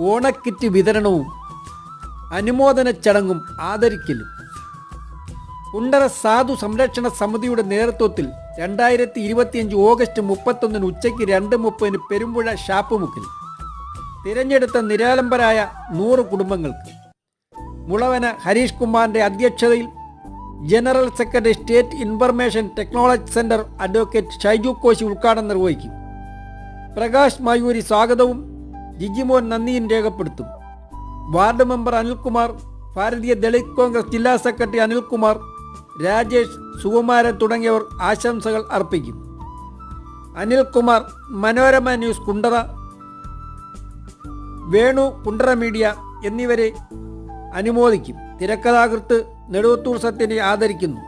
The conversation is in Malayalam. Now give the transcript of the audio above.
ഓണക്കിറ്റ് വിതരണവും അനുമോദന ചടങ്ങും ആദരിക്കലും. കുണ്ടറ സാധു സംരക്ഷണ സമിതിയുടെ നേതൃത്വത്തിൽ രണ്ടായിരത്തി ഇരുപത്തിയഞ്ച് ഓഗസ്റ്റ് മുപ്പത്തൊന്നിന് ഉച്ചയ്ക്ക് രണ്ട് മുപ്പതിന് പെരുമ്പുഴ ഷാപ്പുമുക്കിൽ. തിരഞ്ഞെടുത്ത നിരാലംബരായ നൂറ് കുടുംബങ്ങൾക്ക്. മുളവന ഹരീഷ് കുമാറിന്റെ അധ്യക്ഷതയിൽ general secretary state information technology centre advocate Shaiju Koshy ഉദ്ഘാടനം നിർവഹിക്കും. പ്രകാശ് മയൂരി സ്വാഗതവും ജിജിമോൻ നന്ദിയും രേഖപ്പെടുത്തും. വാർഡ് മെമ്പർ അനിൽകുമാർ ഭാരതീയ ദളിത് കോൺഗ്രസ് ജില്ലാ സെക്രട്ടറി അനിൽകുമാർ രാജേഷ് സുകുമാരൻ തുടങ്ങിയവർ ആശംസകൾ അർപ്പിക്കും. അനിൽകുമാർ മനോരമ ന്യൂസ് കുണ്ടറ വേണു കുണ്ടറ മീഡിയ എന്നിവരെ അനുമോദിക്കും. തിരക്കഥാകൃത്ത് നെടുവത്തൂർ സത്യനെ ആദരിക്കുന്നു.